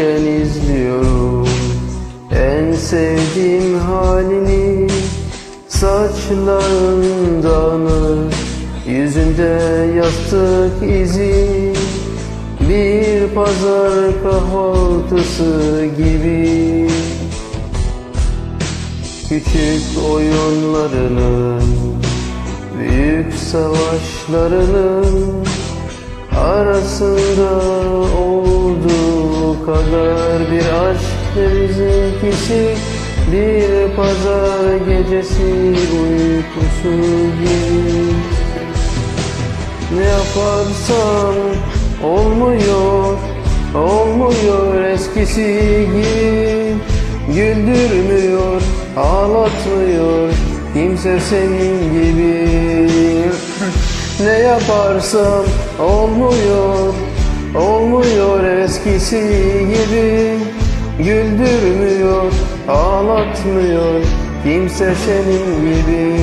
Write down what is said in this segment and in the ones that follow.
Uyurken izliyorum. En sevdiğim halini Saçların dağınık, yüzünde yastık izi Bir pazar kahvaltısı gibi. Küçük oyunlarının Büyük savaşlarının Arasında olduğu kadar bir aşk ve bizimkisi. Bir pazar gecesi uykusu gibi. Ne yaparsam olmuyor Olmuyor eskisi gibi. Güldürmüyor, ağlatmıyor Kimse senin gibi. Ne yaparsam olmuyor Olmuyor eskisi gibi Güldürmüyor, ağlatmıyor Kimse senin gibi.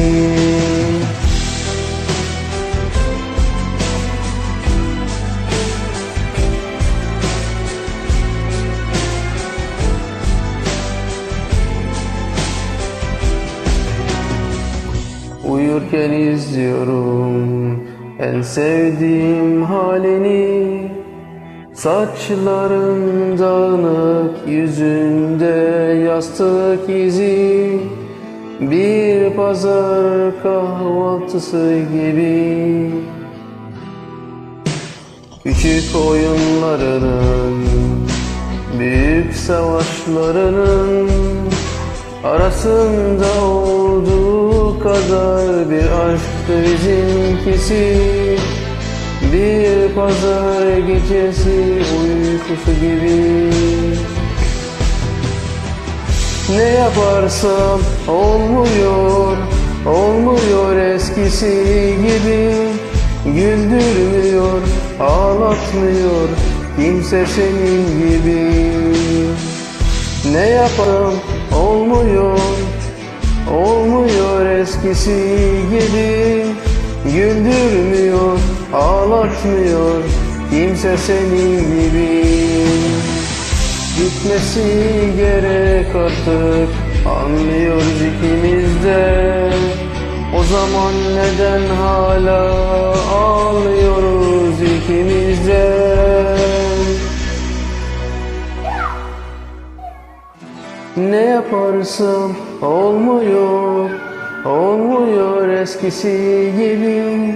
Uyurken izliyorum en sevdiğim halini Saçların dağınık yüzünde yastık izi Bir pazar kahvaltısı gibi. Küçük oyunlarının Büyük savaşlarının Arasında olduğu kadar bir aşktı bizimkisi Bir pazar gecesi uykusu gibi. Ne yaparsam olmuyor, olmuyor eskisi gibi. Güldürmüyor, ağlatmıyor kimse senin gibi. Ne yaparım olmuyor, olmuyor eskisi gibi. Güldürmüyor, ağlatmıyor kimse senin gibi. Gitmesi gerek artık anlıyoruz ikimiz de. O zaman neden hala ağlıyoruz ikimiz de? Ne yaparsam olmuyor Olmuyor eskisi gibi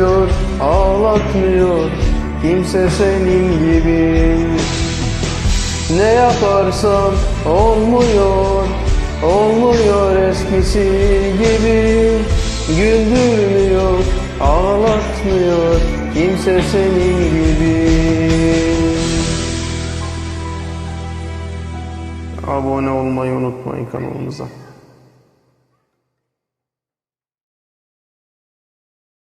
ağlatmıyor kimse senin gibi. Ne yaparsam olmuyor, olmuyor eskisi gibi. Güldürmüyor, ağlatmıyor kimse senin gibi. Abone olmayı unutmayın kanalımıza.